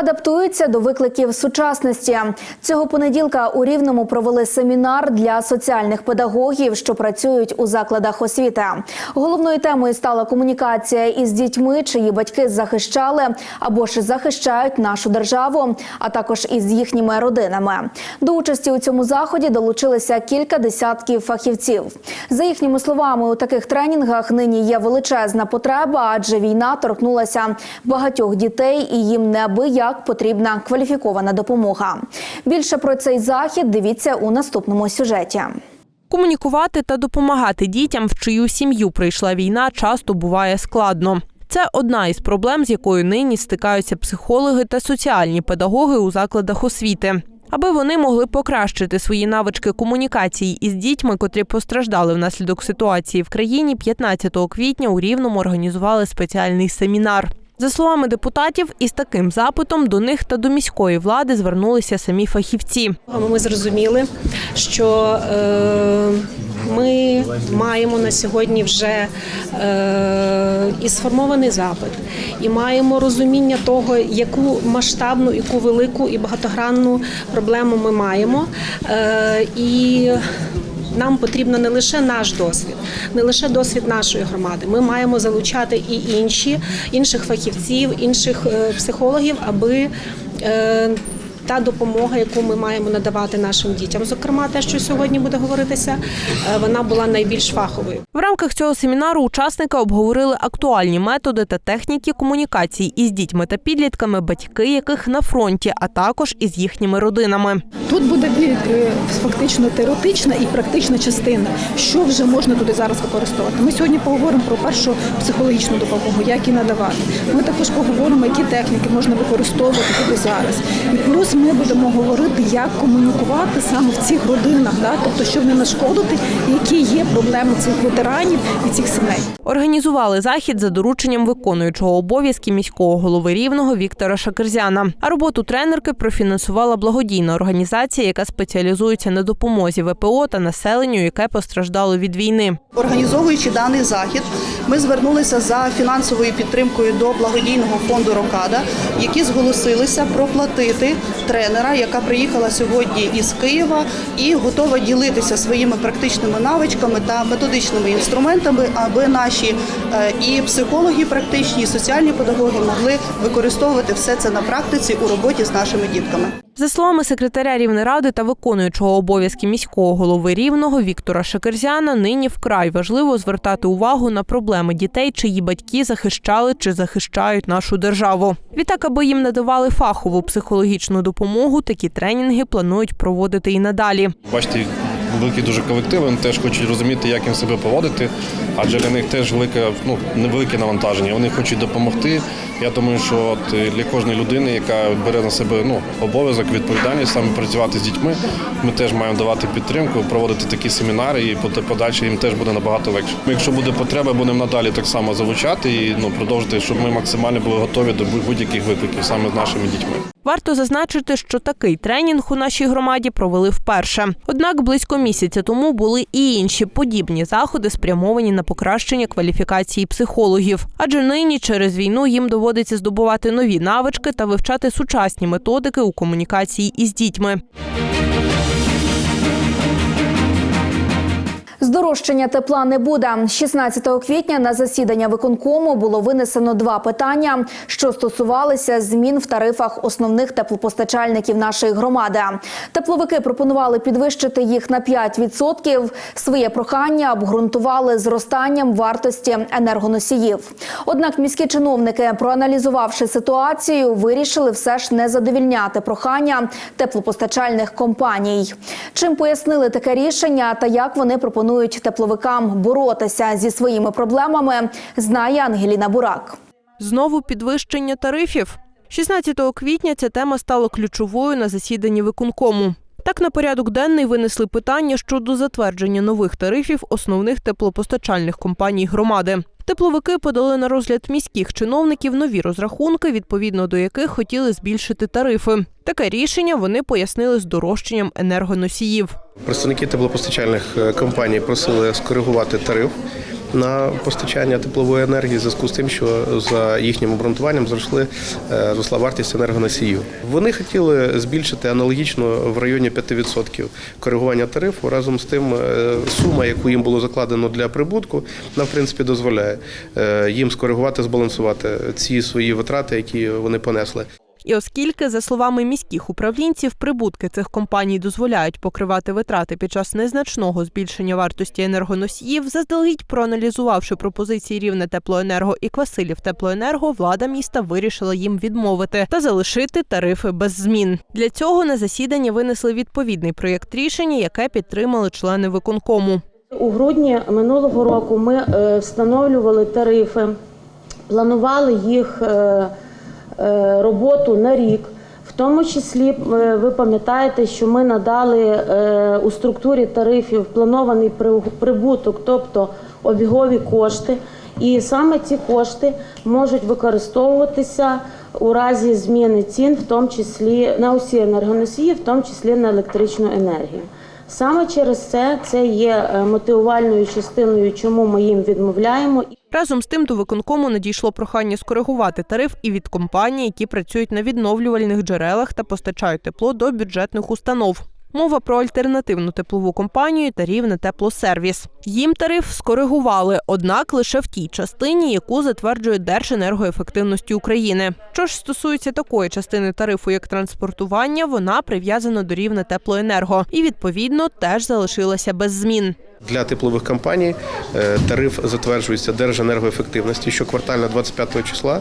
Адаптуються до викликів сучасності. Цього понеділка у Рівному провели семінар для соціальних педагогів, що працюють у закладах освіти. Головною темою стала комунікація із дітьми, чиї батьки захищали або ж захищають нашу державу, а також із їхніми родинами. До участі у цьому заході долучилися кілька десятків фахівців. За їхніми словами, у таких тренінгах нині є величезна потреба, адже війна торкнулася багатьох дітей, і їм неабияк потрібна кваліфікована допомога. Більше про цей захід дивіться у наступному сюжеті. Комунікувати та допомагати дітям, в чию сім'ю прийшла війна, часто буває складно. Це одна із проблем, з якою нині стикаються психологи та соціальні педагоги у закладах освіти. Аби вони могли покращити свої навички комунікації із дітьми, котрі постраждали внаслідок ситуації в країні, 15 квітня у Рівному організували спеціальний семінар. За словами депутатів, із таким запитом до них та до міської влади звернулися самі фахівці. Ми зрозуміли, що е, ми маємо на сьогодні вже е, і сформований запит, і маємо розуміння того, яку масштабну, яку велику і багатогранну проблему ми маємо. Е, і нам потрібно не лише наш досвід, не лише досвід нашої громади. Ми маємо залучати і інші, інших фахівців, інших е, психологів, аби е, та допомога, яку ми маємо надавати нашим дітям, зокрема те, що сьогодні буде говоритися, е, вона була найбільш фаховою. В рамках цього семінару учасники обговорили актуальні методи та техніки комунікації із дітьми та підлітками, батьки яких на фронті, а також із їхніми родинами. Тут буде е, фактично теоретична і практична частина, що вже можна туди зараз використовувати. Ми сьогодні поговоримо про першу психологічну допомогу, як її надавати. Ми також поговоримо, які техніки можна використовувати туди зараз. І плюс ми будемо говорити, як комунікувати саме в цих родинах, да? тобто, щоб не нашкодити, які є проблеми цих ветеранів і цих сімей. Організували захід за дорученням виконуючого обов'язки міського голови рівного Віктора Шакерзяна. А роботу тренерки профінансувала благодійна організація, яка спеціалізується на допомозі ВПО та населенню, яке постраждало від війни. Організовуючи даний захід, ми звернулися за фінансовою підтримкою до благодійного фонду Рокада, які зголосилися проплатити тренера, яка приїхала сьогодні із Києва і готова ділитися своїми практичними навичками та методичними інструментами, аби наші е, і психологи практичні, і соціальні педагоги могли використовувати все це на практиці у роботі з нашими дітками. За словами секретаря Рівнеради та виконуючого обов'язки міського голови Рівного Віктора Шакерзяна, нині вкрай важливо звертати увагу на проблеми дітей, чиї батьки захищали чи захищають нашу державу. Відтак, аби їм надавали фахову психологічну допомогу, такі тренінги планують проводити і надалі. Бачите, великий дуже колектив, вони теж хочуть розуміти, як їм себе поводити, адже для них теж велике, ну, невелике навантаження. Вони хочуть допомогти. Я думаю, що от е, для кожної людини, яка бере на себе ну, обов'язок, відповідальність саме працювати з дітьми, ми теж маємо давати підтримку, проводити такі семінари, і подальше їм теж буде набагато легше. Якщо буде потреба, будемо надалі так само залучати і ну, продовжити, щоб ми максимально були готові до будь-яких викликів саме з нашими дітьми. Варто зазначити, що такий тренінг у нашій громаді провели вперше. Однак близько місяця тому були і інші подібні заходи, спрямовані на покращення кваліфікації психологів. Адже нині через війну їм доводиться здобувати нові навички та вивчати сучасні методики у комунікації із дітьми. Здорожчання тепла не буде. 16 квітня на засідання виконкому було винесено два питання, що стосувалися змін в тарифах основних теплопостачальників нашої громади. Тепловики пропонували підвищити їх на 5%. Своє прохання обґрунтували зростанням вартості енергоносіїв. Однак міські чиновники, проаналізувавши ситуацію, вирішили все ж не задовільняти прохання теплопостачальних компаній. Чим пояснили таке рішення та як вони пропонують тепловикам боротися зі своїми проблемами, знає Ангеліна Бурак. Знову підвищення тарифів. 16 квітня ця тема стала ключовою на засіданні виконкому. Так на порядок денний винесли питання щодо затвердження нових тарифів основних теплопостачальних компаній громади. Тепловики подали на розгляд міських чиновників нові розрахунки, відповідно до яких хотіли збільшити тарифи. Таке рішення вони пояснили здорожчанням енергоносіїв. Представники теплопостачальних е, компаній просили скоригувати тариф на постачання теплової енергії в зв'язку з тим, що за їхнім обґрунтуванням зросли, е, зросла вартість енергоносіїв. Вони хотіли збільшити аналогічно в районі 5% коригування тарифу. Разом з тим, е, сума, яку їм було закладено для прибутку, вона в принципі дозволяє е, їм скоригувати, збалансувати ці свої витрати, які вони понесли. І оскільки, за словами міських управлінців, прибутки цих компаній дозволяють покривати витрати під час незначного збільшення вартості енергоносіїв, заздалегідь проаналізувавши пропозиції рівне теплоенерго і Квасилів теплоенерго, влада міста вирішила їм відмовити та залишити тарифи без змін. Для цього на засідання винесли відповідний проєкт рішення, яке підтримали члени виконкому. У грудні минулого року ми е, встановлювали тарифи, планували їх е, роботу на рік. В тому числі е, ви пам'ятаєте, що ми надали е, у структурі тарифів планований прибуток, тобто обігові кошти. І саме ці кошти можуть використовуватися у разі зміни цін, в тому числі на усі енергоносії, в тому числі на електричну енергію. Саме через це це є е, мотивувальною частиною, чому ми їм відмовляємо. Разом з тим до виконкому надійшло прохання скоригувати тариф і від компаній, які працюють на відновлювальних джерелах та постачають тепло до бюджетних установ. Мова про альтернативну теплову компанію та рівне теплосервіс. Їм тариф скоригували, однак лише в тій частині, яку затверджує Держенергоефективності України. Що ж стосується такої частини тарифу, як транспортування, вона прив'язана до рівня теплоенерго і відповідно теж залишилася без змін. Для теплових компаній е, тариф затверджується Держенергоефективності щоквартально 25 числа.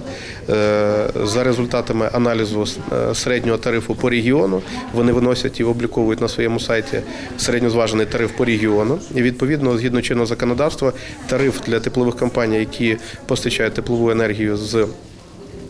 Е, За результатами аналізу е, середнього тарифу по регіону вони виносять і обліковують на своєму сайті середньозважений тариф по регіону. І відповідно, згідно чинного законодавства, тариф для теплових компаній, які постачають теплову енергію з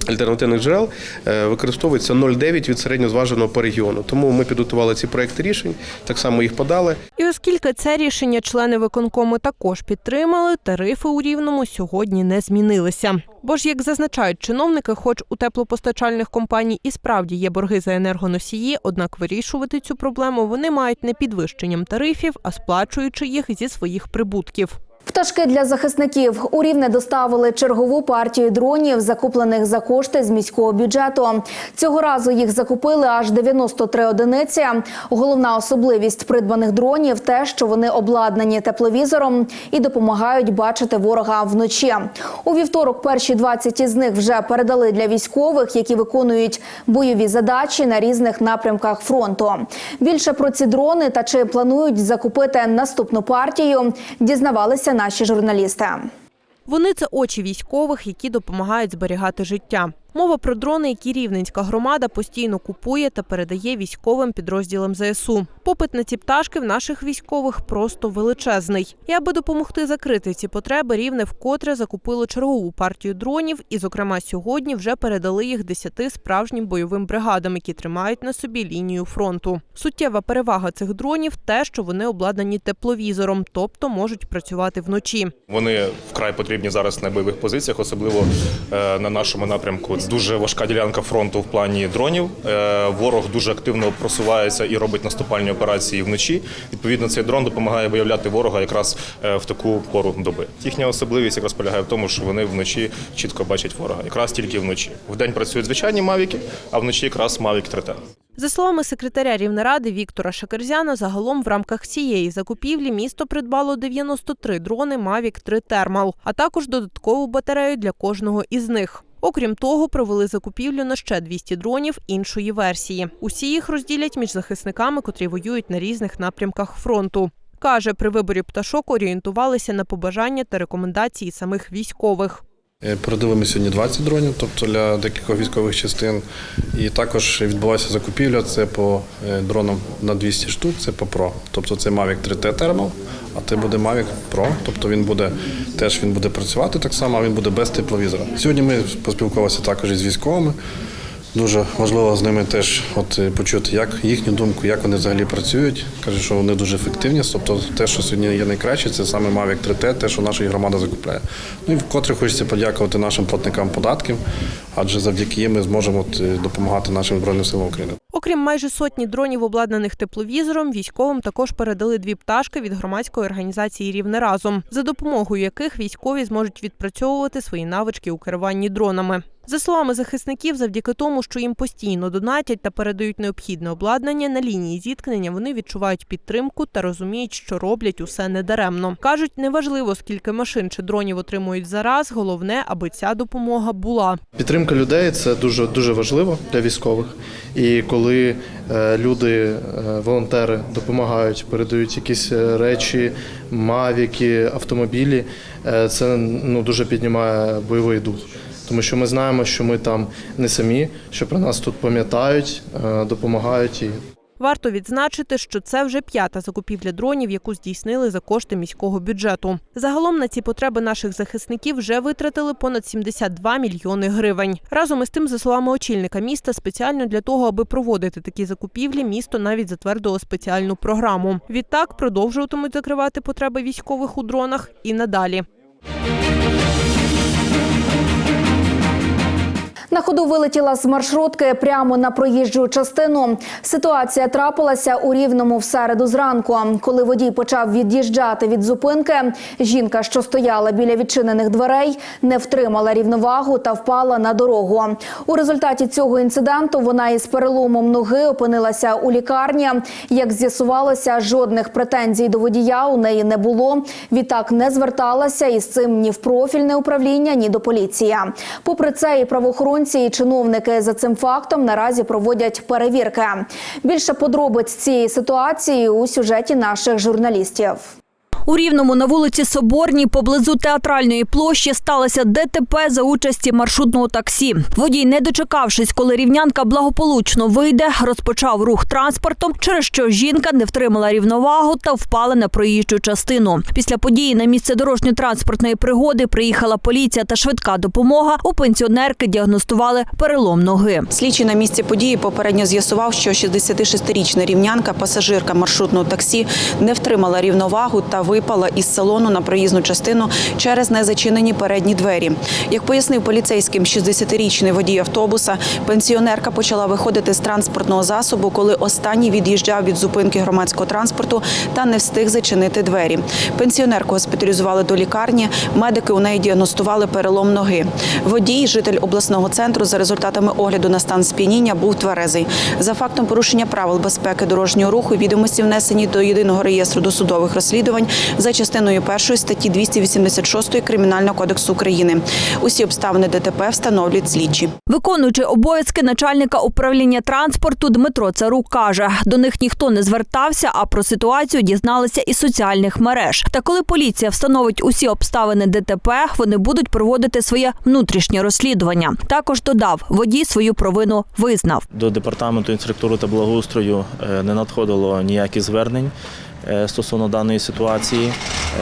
альтернативних джерел е, використовується 0,9 від середньозваженого по регіону. Тому ми підготували ці проекти рішень, так само їх подали. І оскільки це рішення члени виконкому також підтримали, тарифи у рівному сьогодні не змінилися. Бо ж, як зазначають чиновники, хоч у теплопостачальних компаній і справді є борги за енергоносії, однак вирішувати цю проблему вони мають не підвищенням тарифів, а сплачуючи їх зі своїх прибутків. Пташки для захисників у рівне доставили чергову партію дронів, закуплених за кошти з міського бюджету. Цього разу їх закупили аж 93 одиниці. Головна особливість придбаних дронів те, що вони обладнані тепловізором і допомагають бачити ворога вночі. У вівторок перші 20 із них вже передали для військових, які виконують бойові задачі на різних напрямках фронту. Більше про ці дрони та чи планують закупити наступну партію, дізнавалися наші журналісти. Вони це очі військових, які допомагають зберігати життя. Мова про дрони, які рівненська громада постійно купує та передає військовим підрозділам ЗСУ. Попит на ці пташки в наших військових просто величезний. І аби допомогти закрити ці потреби, рівне вкотре закупило чергову партію дронів, і, зокрема, сьогодні вже передали їх десяти справжнім бойовим бригадам, які тримають на собі лінію фронту. Суттєва перевага цих дронів те, що вони обладнані тепловізором, тобто можуть працювати вночі. Вони вкрай потрібні зараз на бойових позиціях, особливо е, на нашому напрямку. Дуже важка ділянка фронту в плані дронів. Е, Ворог дуже активно просувається і робить наступальні операції вночі. Відповідно, цей дрон допомагає виявляти ворога якраз е, в таку пору доби. Їхня особливість якраз полягає в тому, що вони вночі чітко бачать ворога, якраз тільки вночі. Вдень працюють звичайні мавіки, а вночі якраз мавік 3T. За словами секретаря Рівнеради Віктора Шакерзяна, загалом в рамках цієї закупівлі місто придбало 93 дрони Mavic 3 Thermal, а також додаткову батарею для кожного із них. Окрім того, провели закупівлю на ще 200 дронів іншої версії. Усі їх розділять між захисниками, котрі воюють на різних напрямках фронту. Каже, при виборі пташок орієнтувалися на побажання та рекомендації самих військових. Е, Передали ми сьогодні 20 дронів, тобто для декількох військових частин. І також відбулася закупівля. Це по е, дронам на 200 штук, це по Pro. Тобто це Mavic 3T Thermal, а це буде Mavic Pro. Тобто він буде теж він буде працювати так само, а він буде без тепловізора. Сьогодні ми поспілкувалися також із військовими. Дуже важливо з ними теж от е, почути, як їхню думку, як вони взагалі працюють. Кажуть, що вони дуже ефективні. Тобто, те, що сьогодні є найкраще, це саме Mavic 3T, те, що наша громада закупляє. Ну і вкотре хочеться подякувати нашим платникам податків, адже завдяки їм ми зможемо от, е, допомагати нашим збройним силам України. Окрім майже сотні дронів, обладнаних тепловізором, військовим також передали дві пташки від громадської організації Рівне разом, за допомогою яких військові зможуть відпрацьовувати свої навички у керуванні дронами. За словами захисників, завдяки тому, що їм постійно донатять та передають необхідне обладнання на лінії зіткнення, вони відчувають підтримку та розуміють, що роблять усе недаремно. кажуть, неважливо скільки машин чи дронів отримують зараз. Головне, аби ця допомога була. Підтримка людей це дуже дуже важливо для військових. І коли е, люди, е, волонтери допомагають, передають якісь е, речі, мавіки, автомобілі, це ну дуже піднімає бойовий дух. Тому що ми знаємо, що ми там не самі, що про нас тут пам'ятають, е, допомагають і Варто відзначити, що це вже п'ята закупівля дронів, яку здійснили за кошти міського бюджету. Загалом на ці потреби наших захисників вже витратили понад 72 мільйони гривень. Разом із тим, за словами очільника міста, спеціально для того, аби проводити такі закупівлі, місто навіть затвердило спеціальну програму. Відтак продовжуватимуть закривати потреби військових у дронах і надалі. На ходу вилетіла з маршрутки прямо на проїжджу частину. Ситуація трапилася у рівному в середу зранку. Коли водій почав від'їжджати від зупинки, жінка, що стояла біля відчинених дверей, не втримала рівновагу та впала на дорогу. У результаті цього інциденту вона із переломом ноги опинилася у лікарні. Як з'ясувалося, жодних претензій до водія у неї не було. Відтак не зверталася із цим ні в профільне управління, ні до поліції. Попри це, і правоохоронці, і чиновники за цим фактом наразі проводять перевірки. Більше подробиць цієї ситуації у сюжеті наших журналістів. У Рівному на вулиці Соборній поблизу театральної площі сталося ДТП за участі маршрутного таксі. Водій, не дочекавшись, коли рівнянка благополучно вийде, розпочав рух транспортом, через що жінка не втримала рівновагу та впала на проїжджу частину. Після події на місце дорожньо-транспортної пригоди приїхала поліція та швидка допомога. У пенсіонерки діагностували перелом ноги. Слідчий на місці події попередньо з'ясував, що 66-річна рівнянка, пасажирка маршрутного таксі, не втримала рівновагу та випала із салону на проїзну частину через незачинені передні двері. Як пояснив поліцейським 60-річний водій автобуса, пенсіонерка почала виходити з транспортного засобу, коли останній від'їжджав від зупинки громадського транспорту та не встиг зачинити двері. Пенсіонерку госпіталізували до лікарні. Медики у неї діагностували перелом ноги. Водій, житель обласного центру, за результатами огляду на стан сп'яніння, був тверезий. За фактом порушення правил безпеки дорожнього руху відомості внесені до єдиного реєстру досудових розслідувань за частиною першої статті 286 Кримінального кодексу України. Усі обставини ДТП встановлюють слідчі. Виконуючи обов'язки начальника управління транспорту Дмитро Царук каже, до них ніхто не звертався, а про ситуацію дізналися із соціальних мереж. Та коли поліція встановить усі обставини ДТП, вони будуть проводити своє внутрішнє розслідування. Також додав, водій свою провину визнав. До департаменту інфраструктури та благоустрою е, не надходило ніяких звернень стосовно даної ситуації.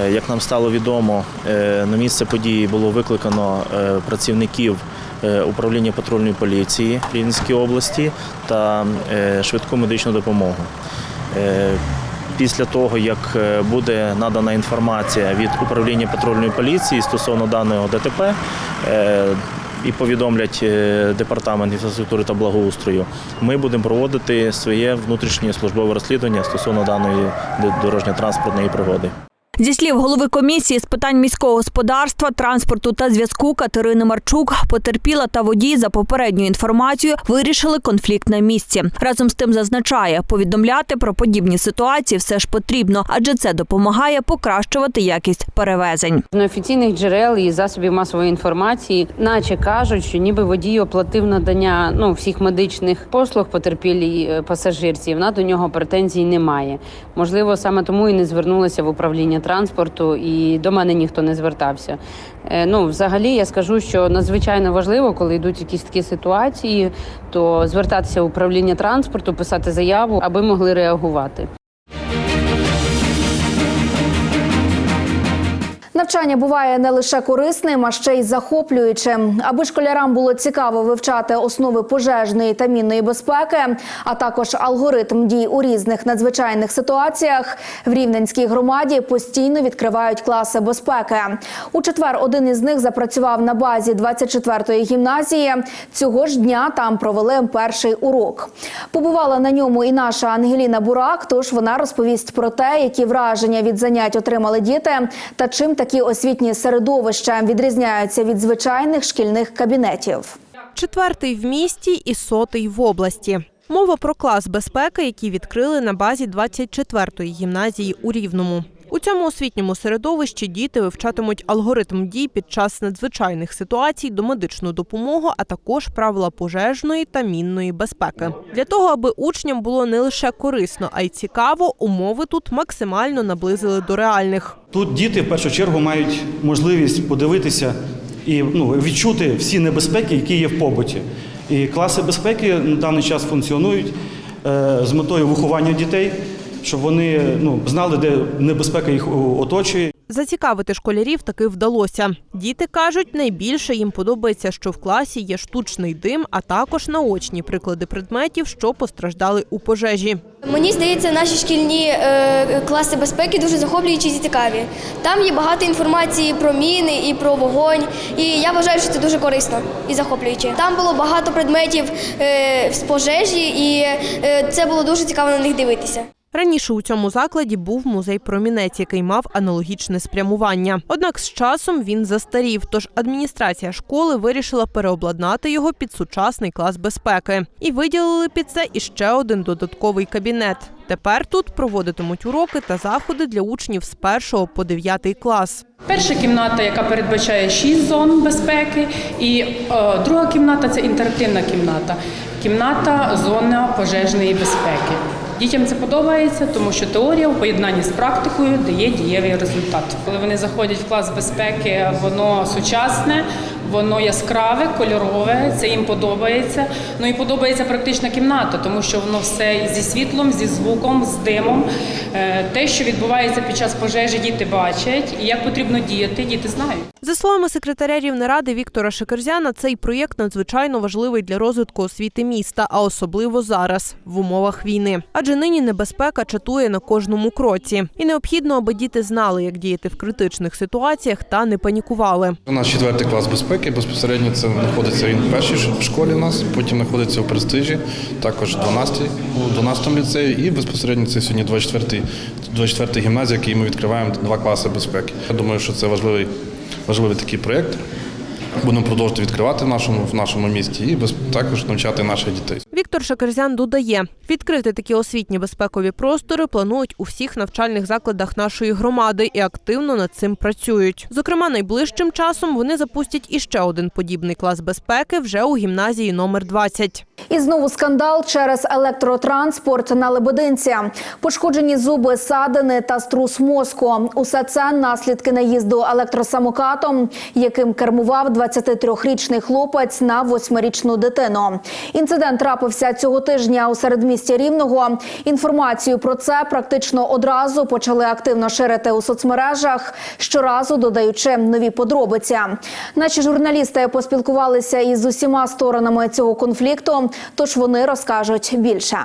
Е, Як нам стало відомо, е, на місце події було викликано е, працівників е, управління патрульної поліції Рівненської області та е, швидку медичну допомогу. Е, Після того, як е, буде надана інформація від управління патрульної поліції стосовно даного ДТП, е, і повідомлять е, департамент інфраструктури та благоустрою, ми будемо проводити своє внутрішнє службове розслідування стосовно даної дорожньо-транспортної пригоди. Зі слів голови комісії з питань міського господарства, транспорту та зв'язку Катерини Марчук, потерпіла та водій за попередньою інформацією вирішили конфлікт на місці. Разом з тим зазначає, повідомляти про подібні ситуації все ж потрібно, адже це допомагає покращувати якість перевезень. Неофіційних джерел і засобів масової інформації, наче кажуть, що ніби водій оплатив надання ну всіх медичних послуг потерпілій е, пасажирці. Вона до нього претензій немає. Можливо, саме тому і не звернулася в управління транспорту, і до мене ніхто не звертався. Е, Ну, взагалі, я скажу, що надзвичайно важливо, коли йдуть якісь такі ситуації, то звертатися в управління транспорту, писати заяву, аби могли реагувати. Навчання буває не лише корисним, а ще й захоплюючим. Аби школярам було цікаво вивчати основи пожежної та мінної безпеки, а також алгоритм дій у різних надзвичайних ситуаціях. В Рівненській громаді постійно відкривають класи безпеки. У четвер один із них запрацював на базі 24-ї гімназії. Цього ж дня там провели перший урок. Побувала на ньому і наша Ангеліна Бурак. Тож вона розповість про те, які враження від занять отримали діти, та чим такі освітні середовища відрізняються від звичайних шкільних кабінетів. Четвертий в місті і сотий в області. Мова про клас безпеки, який відкрили на базі 24-ї гімназії у Рівному. У цьому освітньому середовищі діти вивчатимуть алгоритм дій під час надзвичайних ситуацій, домедичну допомогу, а також правила пожежної та мінної безпеки. Для того, аби учням було не лише корисно, а й цікаво, умови тут максимально наблизили до реальних. Тут діти в першу чергу мають можливість подивитися і ну, відчути всі небезпеки, які є в побуті. І класи безпеки на даний час функціонують е, з метою виховання дітей, щоб вони ну, знали, де небезпека їх оточує. Зацікавити школярів таки вдалося. Діти кажуть, найбільше їм подобається, що в класі є штучний дим, а також наочні приклади предметів, що постраждали у пожежі. Мені здається, наші шкільні е, класи безпеки дуже захоплюючі і цікаві. Там є багато інформації про міни і про вогонь. І я вважаю, що це дуже корисно і захоплююче. Там було багато предметів е, з пожежі, і е, це було дуже цікаво на них дивитися. Раніше у цьому закладі був музей Промінець, який мав аналогічне спрямування. Однак з часом він застарів, тож адміністрація школи вирішила переобладнати його під сучасний клас безпеки і виділили під це іще один додатковий кабінет. Тепер тут проводитимуть уроки та заходи для учнів з 1 по 9 клас. Перша кімната, яка передбачає шість зон безпеки, і е, друга кімната це інтерактивна кімната. Кімната зона пожежної безпеки. Дітям це подобається, тому що теорія у поєднанні з практикою дає дієвий результат. Коли вони заходять в клас безпеки, воно сучасне, воно яскраве, кольорове. Це їм подобається. Ну і подобається практична кімната, тому що воно все зі світлом, зі звуком, з димом. Е, Те, що відбувається під час пожежі, діти бачать, і як потрібно діяти, діти знають. За словами секретаря Рівнеради Віктора Шекерзяна, цей проєкт надзвичайно важливий для розвитку освіти міста, а особливо зараз, в умовах війни. Адже нині небезпека чатує на кожному кроці, і необхідно, аби діти знали, як діяти в критичних ситуаціях та не панікували. У нас четвертий клас безпеки. Безпосередньо це знаходиться він в першій школі у нас, потім знаходиться у престижі, також 12 у 12 ліцеї, і безпосередньо це сьогодні 24 24 гімназія, який ми відкриваємо два класи безпеки. Я думаю, що це важливий, важливий такий проєкт. Будемо продовжувати відкривати в нашому в нашому місті і без- також навчати наших дітей. Віктор Шакерзян додає, відкрити такі освітні безпекові простори планують у всіх навчальних закладах нашої громади і активно над цим працюють. Зокрема, найближчим часом вони запустять іще один подібний клас безпеки вже у гімназії номер 20. І знову скандал через електротранспорт на Лебединці. Пошкоджені зуби, садини та струс мозку. Усе це наслідки наїзду електросамокатом, яким кермував 23-річний хлопець на восьмирічну дитину. Інцидент трапився цього тижня у середмісті Рівного. Інформацію про це практично одразу почали активно ширити у соцмережах, щоразу додаючи нові подробиці. Наші журналісти поспілкувалися із усіма сторонами цього конфлікту, тож вони розкажуть більше.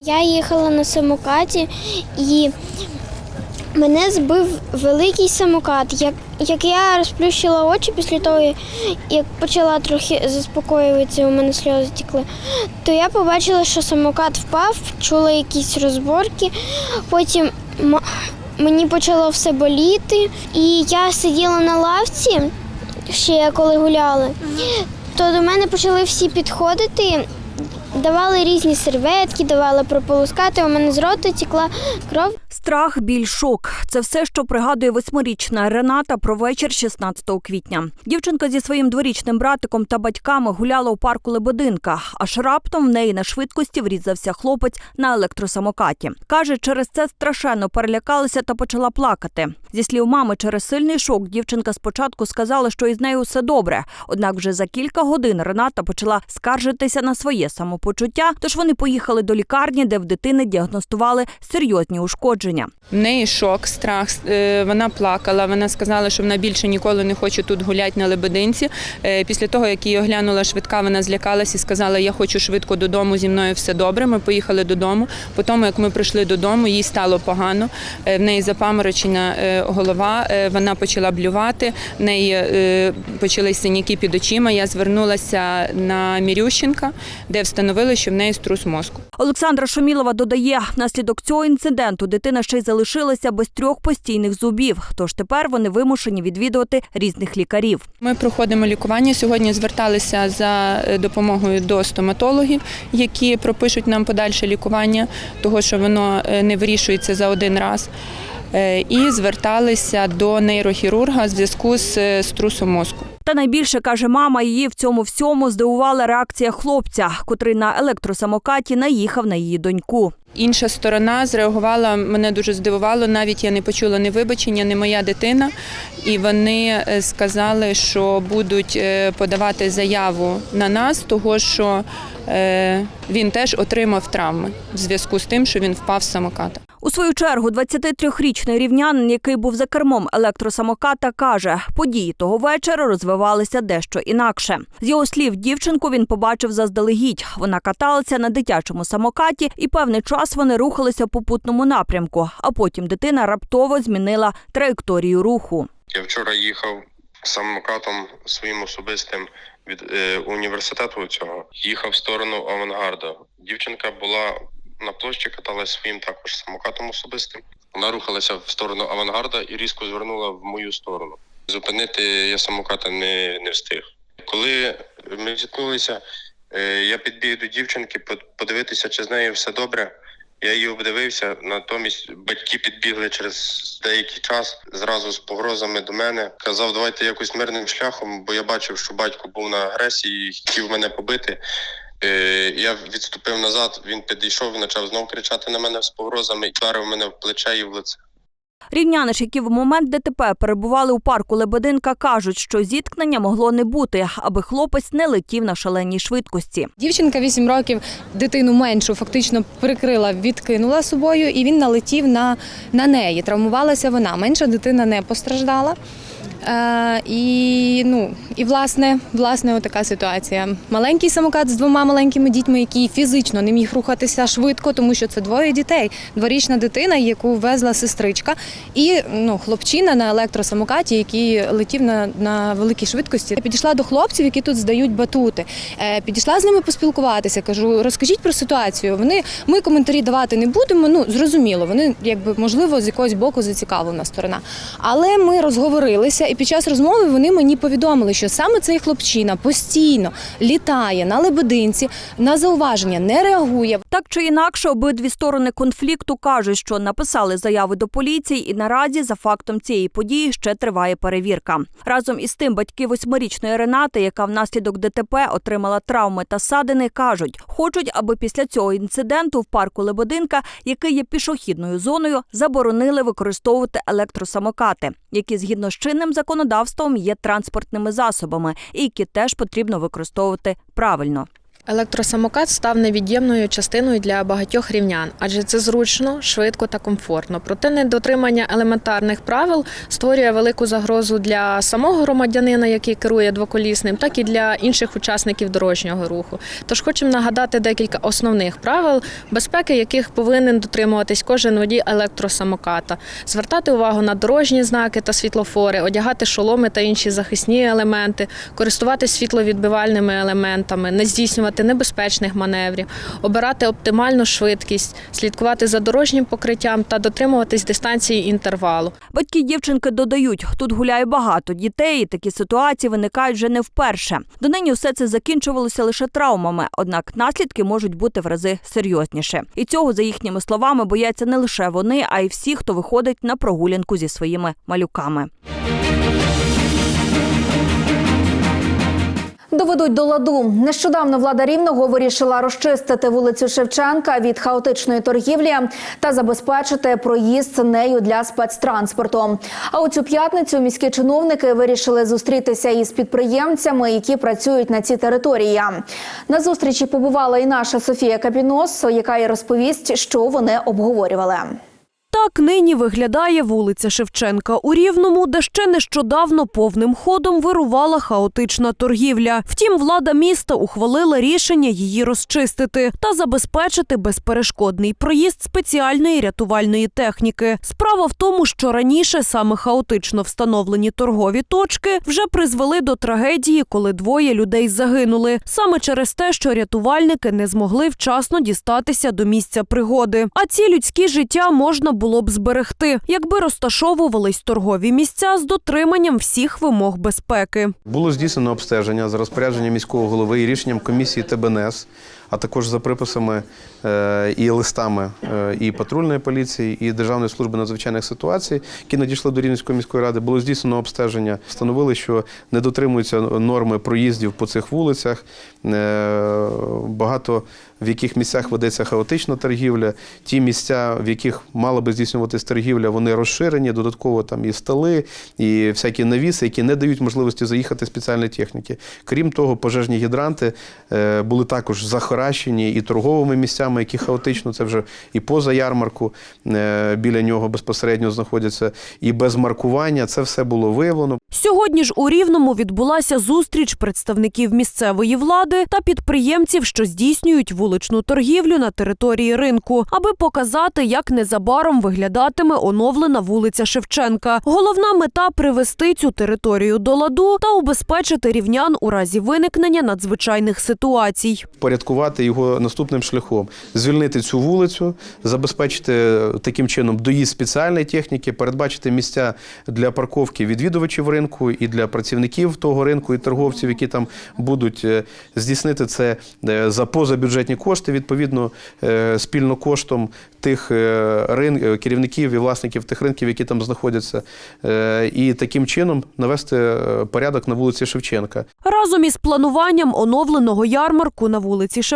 Я їхала на самокаті і мене збив великий самокат. Як, як я розплющила очі після того, як почала трохи заспокоюватися, у мене сльози текли, то я побачила, що самокат впав, чула якісь розборки. Потім мені почало все боліти, і я сиділа на лавці ще коли гуляли, то до мене почали всі підходити. Давали різні серветки, давали прополоскати. У мене з рота тікла кров. Страх, біль, шок – це все, що пригадує восьмирічна Рената про вечір 16 квітня. Дівчинка зі своїм дворічним братиком та батьками гуляла у парку Лебединка, аж раптом в неї на швидкості врізався хлопець на електросамокаті. Каже, через це страшенно перелякалася та почала плакати. Зі слів мами, через сильний шок дівчинка спочатку сказала, що із нею все добре. Однак вже за кілька годин Рената почала скаржитися на своє самопочуття. тож вони поїхали до лікарні, де в дитини діагностували серйозні ушкодження. В неї шок, страх. е, Вона плакала. Вона сказала, що вона більше ніколи не хоче тут гуляти на Лебединці. Е, Після того, як її оглянула швидка, вона злякалась і сказала: Я хочу швидко додому. Зі мною все добре. Ми поїхали додому. По тому, як ми прийшли додому, їй стало погано. Е, В неї запаморочена голова. Вона почала блювати. В неї почались синяки під очима. Я звернулася на Мірющенка, де встановили, що в неї струс мозку. Олександра Шумілова додає, внаслідок цього інциденту дитина ще й залишилася без трьох постійних зубів. Тож тепер вони вимушені відвідувати різних лікарів. Ми проходимо лікування. Сьогодні зверталися за е, допомогою до стоматологів, які пропишуть нам подальше лікування, того що воно е, не вирішується за один раз. Е, І зверталися до нейрохірурга в зв'язку з струсом мозку. Та найбільше каже мама, її в цьому всьому здивувала реакція хлопця, котрий на електросамокаті наїхав на її доньку. Інша сторона зреагувала, мене дуже здивувало. Навіть я не почула ні вибачення, ні моя дитина. І вони е, сказали, що будуть е, подавати заяву на нас, того що е, він теж отримав травми в зв'язку з тим, що він впав з самоката. У свою чергу 23-річний рівнянин, який був за кермом електросамоката, каже, події того вечора розвивалися дещо інакше. З його слів, дівчинку він побачив заздалегідь. Вона каталася на дитячому самокаті, і певний час вони рухалися в попутному напрямку. А потім дитина раптово змінила траєкторію руху. Я вчора їхав самокатом своїм особистим від е, університету цього. Їхав в сторону авангарду. Дівчинка була на площі, каталась своїм також самокатом особистим. Вона рухалася в сторону авангарда і різко звернула в мою сторону. Зупинити я самоката не, не встиг. Коли ми зіткнулися, е, я підбіг до дівчинки под- подивитися, чи з нею все добре. Я її обдивився, натомість батьки підбігли через деякий час зразу з погрозами до мене. Казав, давайте якось мирним шляхом, бо я бачив, що батько був на агресії і хотів мене побити. Е, Я відступив назад, він підійшов, почав знов кричати на мене з погрозами і вдарив мене в плече і в лице. Рівняни ж, які в момент ДТП перебували у парку Лебединка, кажуть, що зіткнення могло не бути, аби хлопець не летів на шаленій швидкості. Дівчинка 8 років дитину меншу фактично прикрила, відкинула собою, і він налетів на, на неї. Травмувалася вона. Менша дитина не постраждала. Е, і ну і власне, власне, отака ситуація. Маленький самокат з двома маленькими дітьми, який фізично не міг рухатися швидко, тому що це двоє дітей. Дворічна дитина, яку везла сестричка, і ну, хлопчина на електросамокаті, який летів на, на великій швидкості. Підійшла до хлопців, які тут здають батути. Е, підійшла з ними поспілкуватися. Кажу, розкажіть про ситуацію. Вони ми коментарі давати не будемо. Ну зрозуміло, вони якби можливо з якогось боку зацікавлена сторона. Але ми розговорилися, і під час розмови вони мені повідомили, що саме цей хлопчина постійно літає на лебединці, на зауваження не реагує. Так чи інакше, обидві сторони конфлікту кажуть, що написали заяви до поліції, і наразі за фактом цієї події ще триває перевірка. Разом із тим, батьки восьмирічної Ренати, яка внаслідок ДТП отримала травми та садини, кажуть, хочуть, аби після цього інциденту в парку Лебединка, який є пішохідною зоною, заборонили використовувати електросамокати, які згідно з чинним законодавством є транспортними засобами, і які теж потрібно використовувати правильно. Електросамокат став невід'ємною частиною для багатьох рівнян, адже це зручно, швидко та комфортно. Проте недотримання елементарних правил створює велику загрозу для самого громадянина, який керує двоколісним, так і для інших учасників дорожнього руху. Тож хочемо нагадати декілька основних правил, безпеки яких повинен дотримуватись кожен водій електросамоката, звертати увагу на дорожні знаки та світлофори, одягати шоломи та інші захисні елементи, користуватись світловідбивальними елементами, не здійснювати небезпечних маневрів, обирати оптимальну швидкість, слідкувати за дорожнім покриттям та дотримуватись дистанції інтервалу. Батьки дівчинки додають, тут гуляє багато дітей, і такі ситуації виникають вже не вперше. Донині все це закінчувалося лише травмами, однак наслідки можуть бути в рази серйозніше. І цього, за їхніми словами, бояться не лише вони, а й всі, хто виходить на прогулянку зі своїми малюками. Доведуть до ладу. Нещодавно влада рівного вирішила розчистити вулицю Шевченка від хаотичної торгівлі та забезпечити проїзд нею для спецтранспорту. А у цю п'ятницю міські чиновники вирішили зустрітися із підприємцями, які працюють на цій території. На зустрічі побувала і наша Софія Капінос, яка й розповість, що вони обговорювали. Так нині виглядає вулиця Шевченка у Рівному, де ще нещодавно повним ходом вирувала хаотична торгівля. Втім, влада міста ухвалила рішення її розчистити та забезпечити безперешкодний проїзд спеціальної рятувальної техніки. Справа в тому, що раніше саме хаотично встановлені торгові точки вже призвели до трагедії, коли двоє людей загинули, саме через те, що рятувальники не змогли вчасно дістатися до місця пригоди. А ці людські життя можна було б зберегти, якби розташовувались торгові місця з дотриманням всіх вимог безпеки. Було здійснено обстеження за розпорядженням міського голови і рішенням комісії ТБНС, а також за приписами е, і листами е, і патрульної поліції, і Державної служби надзвичайних ситуацій, які надійшли до Рівненської міської ради. Було здійснено обстеження. Встановили, що не дотримуються норми проїздів по цих вулицях. Е, Багато в яких місцях ведеться хаотична торгівля. Ті місця, в яких мала би здійснюватись торгівля, вони розширені. Додатково там і столи, і всякі навіси, які не дають можливості заїхати спеціальної техніки. Крім того, пожежні гідранти були також захаращені і торговими місцями, які хаотично це вже і поза ярмарку е, біля нього безпосередньо знаходяться, і без маркування. Це все було виявлено. Сьогодні ж у Рівному відбулася зустріч представників місцевої влади та підприємців, що здійснюють вуличну торгівлю на території ринку, аби показати, як незабаром виглядатиме оновлена вулиця Шевченка. Головна мета привести цю територію до ладу та убезпечити рівнян у разі виникнення надзвичайних ситуацій. порядкувати його наступним шляхом: звільнити цю вулицю, забезпечити таким чином доїзд спеціальної техніки, передбачити місця для парковки відвідувачів ринку і для працівників того ринку і торговців, які там будуть е, здійснити це е, за позабюджетні кошти, відповідно е, спільно коштом тих е, рин... е, керівників і власників тих ринків, які там знаходяться, Е, і таким чином навести е, порядок на вулиці Шевченка. Разом із плануванням оновленого ярмарку на вулиці Шевченка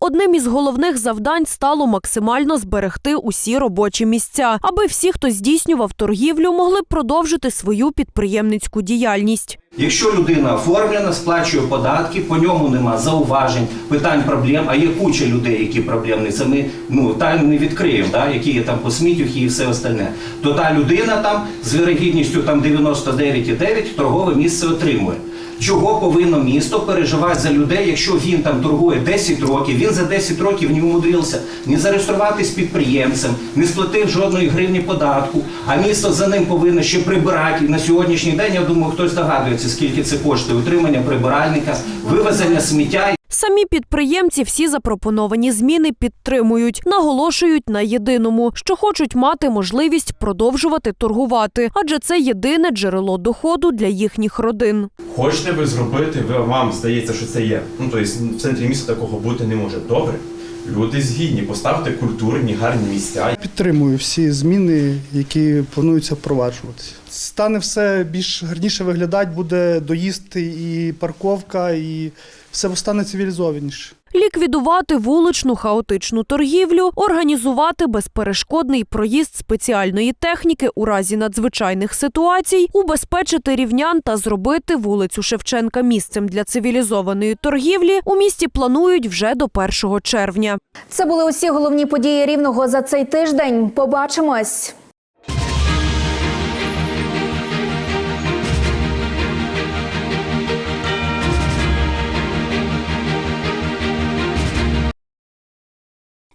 одним із головних завдань стало максимально зберегти усі робочі місця, аби всі, хто здійснював торгівлю, могли продовжити свою підприємницьку діяльність. Якщо людина оформлена, сплачує податки, по ньому нема зауважень, питань, проблем, а є куча людей, які проблемні, це ми ну, тайну не відкриємо, да, які є там по посмітюхи і все остальне, то та людина там з вірогідністю там 99,9 торгове місце отримує. Чого повинно місто переживати за людей, якщо він там торгує 10 років, він за 10 років не умудрився не зареєструватись підприємцем, не сплатив жодної гривні податку, а місто за ним повинно ще прибирати. На сьогоднішній день, я думаю, хтось догадується, скільки це коштує утримання прибиральника, вивезення сміття. Самі підприємці всі запропоновані зміни підтримують, наголошують на єдиному, що хочуть мати можливість продовжувати торгувати, адже це єдине джерело доходу для їхніх родин. Хочете ви зробити, ви вам здається, що це є. Ну тобто в центрі міста такого бути не може. Добре. Люди згідні, поставте культурні, гарні місця. Підтримую всі зміни, які плануються впроваджуватися. Стане все більш гарніше виглядати, буде доїзд і парковка, і все стане цивілізованіше. Ліквідувати вуличну хаотичну торгівлю, організувати безперешкодний проїзд спеціальної техніки у разі надзвичайних ситуацій, убезпечити рівнян та зробити вулицю Шевченка місцем для цивілізованої торгівлі у місті планують вже до 1 червня. Це були усі головні події рівного за цей тиждень. Побачимось.